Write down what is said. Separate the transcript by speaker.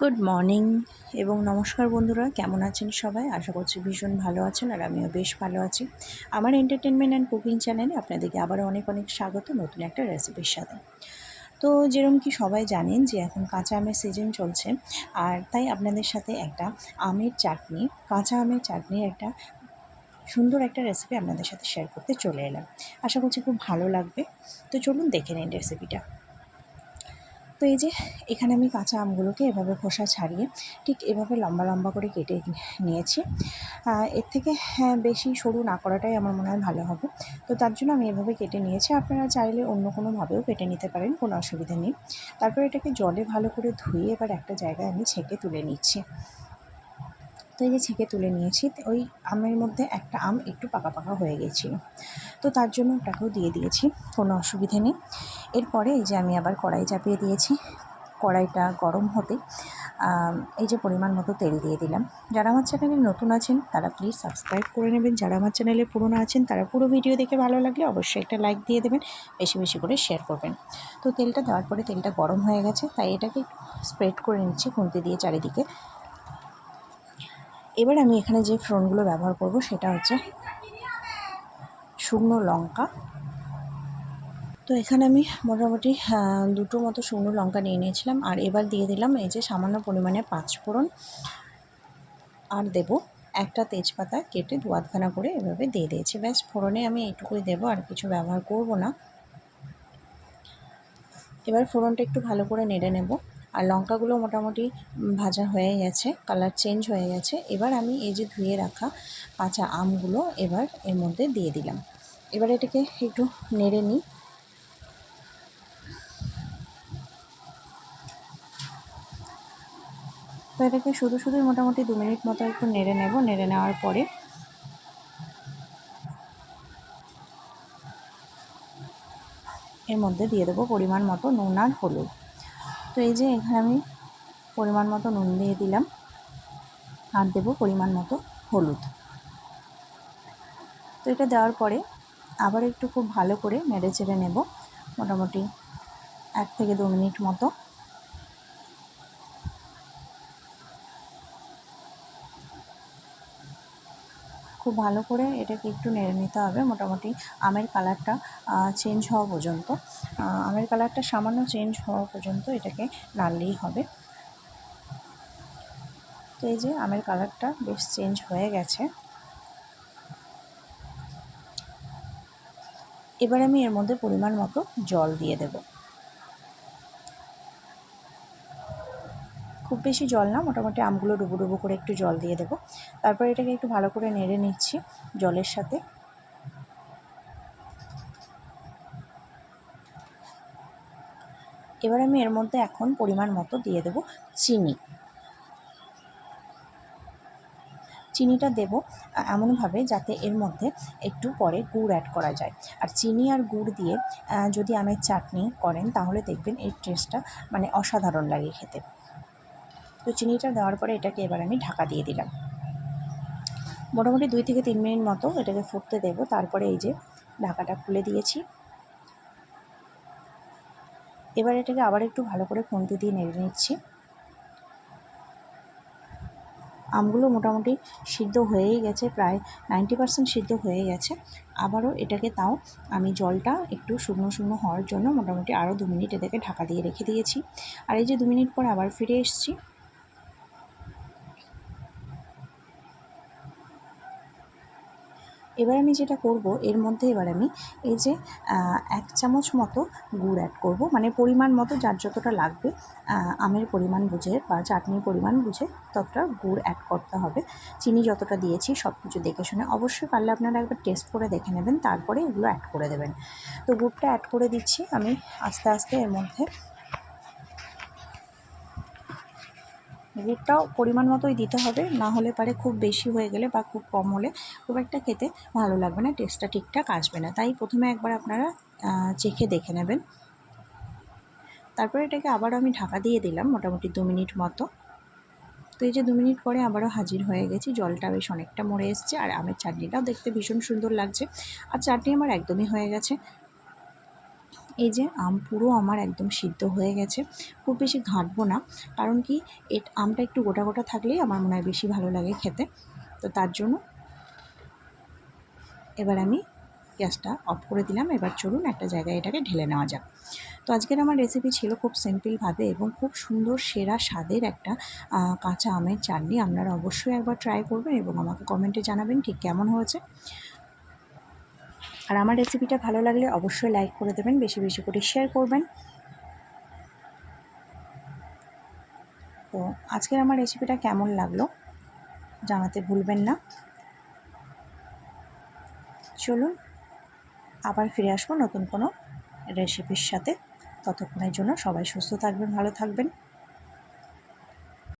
Speaker 1: Good morning এবং নমস্কার বন্ধুরা, কেমন আছেন সবাই? আশা করছি ভীষণ ভালো আছেন আর আমিও বেশ ভালো আছি। আমার এন্টারটেনমেন্ট অ্যান্ড কুকিং চ্যানেলে আপনাদেরকে আবারও অনেক অনেক স্বাগত নতুন একটা রেসিপির সাথে। তো যেরকম কি সবাই জানেন যে এখন কাঁচা আমের সিজন চলছে, আর তাই আপনাদের সাথে একটা আমের চাটনি, কাঁচা আমের চাটনির একটা সুন্দর একটা রেসিপি আপনাদের সাথে শেয়ার করতে চলে এলাম। আশা করছি খুব ভালো লাগবে। তো চলুন দেখে নিন রেসিপিটা তো এই যে এখানে আমি কাঁচা আমগুলোকে এভাবে খোসা ছাড়িয়ে ঠিক এভাবে লম্বা লম্বা করে কেটে নিয়েছি। এর থেকে হ্যাঁ বেশি সরু না করাটাই আমার মনে হয় ভালো হবে। তো তার জন্য আমি এভাবে কেটে নিয়েছি। আপনারা চাইলে অন্য কোনোভাবেও কেটে নিতে পারেন, কোনো অসুবিধা নেই। তারপর এটাকে জলে ভালো করে ধুয়ে এবার একটা জায়গায় আমি ছেঁকে তুলে নিচ্ছি। তো এই যে ছেঁকে তুলে নিয়েছি ওই আমের মধ্যে একটা আম একটু পাকা পাকা হয়ে গেছিল। তো তার জন্য ওটাকেও দিয়ে দিয়েছি, কোনো অসুবিধে নেই। এরপরে এই যে আমি আবার কড়াই চাপিয়ে দিয়েছি, কড়াইটা গরম হতে এই যে পরিমাণ মতো তেল দিয়ে দিলাম। যারা আমার চ্যানেলে নতুন আছেন, তারা প্লিজ সাবস্ক্রাইব করে নেবেন। যারা আমার চ্যানেলে পুরনো আছেন, তারা পুরো ভিডিও দেখে ভালো লাগলে অবশ্যই একটা লাইক দিয়ে দেবেন, বেশি বেশি করে শেয়ার করবেন। তো তেলটা দেওয়ার পরে তেলটা গরম হয়ে গেছে, তাই এটাকে স্প্রেড করে নিচ্ছি খুঁতে দিয়ে চারিদিকে। এবার আমি এখানে যে ফ্রনগুলো ব্যবহার করব সেটা হচ্ছে শুকনো লঙ্কা। তো এখানে আমি মোটামুটি দুটো মতো শুকনো লঙ্কা নিয়ে নিয়েছিলাম আর এবার দিয়ে দিলাম এই যে সামান্য পরিমাণে পাঁচ ফোড়ন। আর দেব একটা তেজপাতা কেটে দু আধখানা করে এভাবে দিয়ে দিয়েছি। ব্যাস, ফোড়নে আমি এইটুকুই দেবো, আর কিছু ব্যবহার করব না। এবার ফোড়নটা একটু ভালো করে নেড়ে নেব। আর লঙ্কাগুলো মোটামুটি ভাজা হয়ে গেছে কালার চেঞ্জ হয়ে গেছে। এবার আমি এই যে ধুয়ে রাখা কাঁচা আমগুলো এবার এর মধ্যে দিয়ে দিলাম। এবার এটাকে একটু নেড়ে নিই। তো এটাকে শুধু শুধুই মোটামুটি দু মিনিট মতো একটু নেড়ে নেব। নেড়ে নেওয়ার পরে এর মধ্যে দিয়ে দেবো পরিমাণ মতো নুন আর হলুদ। তো এই যে এখানে আমি পরিমাণ মতো নুন দিয়ে দিলাম। আর দেবো পরিমাণ মতো হলুদ। তো এটা দেওয়ার পরে আবার একটু খুব ভালো করে নেড়ে চেড়ে নেব। মোটামুটি এক থেকে দু মিনিট মতো। খুব ভালো করে এটাকে একটু নেড়ে নিতে হবে। মোটামুটি আমের কালারটা চেঞ্জ হওয়া পর্যন্ত। আমের কালারটা সামান্য চেঞ্জ হওয়া পর্যন্ত এটাকে নাড়লেই হবে। তো এই যে আমের কালারটা বেশ চেঞ্জ হয়ে গেছে। এবার আমি এর মধ্যে পরিমাণ মতো জল দিয়ে দেবো খুব বেশি জল না, মোটামুটি আমগুলো ডুবো ডুবো করে একটু জল দিয়ে দেবো। তারপর এটাকে একটু ভালো করে নেড়ে নিচ্ছি জলের সাথে। এবার আমি এর মধ্যে এখন পরিমাণ মতো দিয়ে দেবো চিনি। চিনিটা দেব এমনভাবে যাতে এর মধ্যে একটু পরে গুড় অ্যাড করা যায়। আর চিনি আর গুড় দিয়ে যদি আমের চাটনি করেন, তাহলে দেখবেন এর টেস্টটা মানে অসাধারণ লাগে খেতে। তো চিনিটা দেওয়ার পরে এটাকে এবার আমি ঢাকা দিয়ে দিলাম। মোটামুটি দুই থেকে তিন মিনিট মতো এটাকে ফুটতে দেবো। তারপরে এই যে ঢাকাটা খুলে দিয়েছি। এবার এটাকে আবার একটু ভালো করে খুন্তি দিয়ে নেড়ে নিচ্ছি। আমগুলো মোটামুটি সিদ্ধ হয়েই গেছে, প্রায় নাইনটি পার্সেন্ট সিদ্ধ হয়ে গেছে। আবারও এটাকে তাও আমি জলটা একটু শুকনো শুকনো হওয়ার জন্য মোটামুটি আরও দু মিনিট এটাকে ঢাকা দিয়ে রেখে দিয়েছি। আর এই যে দু মিনিট পর আবার ফিরে এসেছি এবার আমি যেটা করব, এর মধ্যে এবার আমি এই যে এক চামচ মতো গুড় অ্যাড করব। মানে পরিমাণ মতো যার যতটা লাগবে আমের পরিমাণ বুঝে বা চাটনির পরিমাণ বুঝে ততটা গুড় অ্যাড করতে হবে। চিনি যতটা দিয়েছি সব কিছু দেখে শুনে অবশ্যই পারলে আপনারা একবার টেস্ট করে দেখে নেবেন, তারপরে এগুলো অ্যাড করে দেবেন। তো গুড়টা অ্যাড করে দিচ্ছি আমি আস্তে আস্তে এর মধ্যে গুড়টাও পরিমাণ মতোই দিতে হবে, না হলে পারে খুব বেশি হয়ে গেলে বা খুব কম হলে খুব একটা খেতে ভালো লাগবে না টেস্টটা ঠিকঠাক আসবে না। তাই প্রথমে একবার আপনারা চেখে দেখে নেবেন। তারপরে এটাকে আবার আমি ঢাকা দিয়ে দিলাম মোটামুটি দু মিনিট মতো। তো এই যে দু মিনিট পরে আবারও হাজির হয়ে গেছি, জলটা বেশ অনেকটা মরে এসছে আর আমের চাটনিটাও দেখতে ভীষণ সুন্দর লাগছে। আর চাটনি আমার একদমই হয়ে গেছে। এই যে আম পুরো আমার একদম সিদ্ধ হয়ে গেছে। খুব বেশি ঘাঁটবো না, কারণ কি এ আমটা একটু গোটা গোটা থাকলেই আমার মনে হয় বেশি ভালো লাগে খেতে। তো তার জন্য এবার আমি গ্যাসটা অফ করে দিলাম। এবার চলুন একটা জায়গায় এটাকে ঢেলে নেওয়া যাক। তো আজকের আমার রেসিপি ছিল খুব সিম্পলভাবে এবং খুব সুন্দর, সেরা স্বাদের একটা কাঁচা আমের চাটনি। আপনারা অবশ্যই একবার ট্রাই করবেন এবং আমাকে কমেন্টে জানাবেন ঠিক কেমন হয়েছে। আর আমার রেসিপিটা ভালো লাগলে অবশ্যই লাইক করে দেবেন, বেশি বেশি করে শেয়ার করবেন। তো আজকের আমার রেসিপিটা কেমন লাগল জানাতে ভুলবেন না। চলুন, আবার ফিরে আসব নতুন কোনো রেসিপির সাথে। ততক্ষণের জন্য সবাই সুস্থ থাকবেন, ভালো থাকবেন।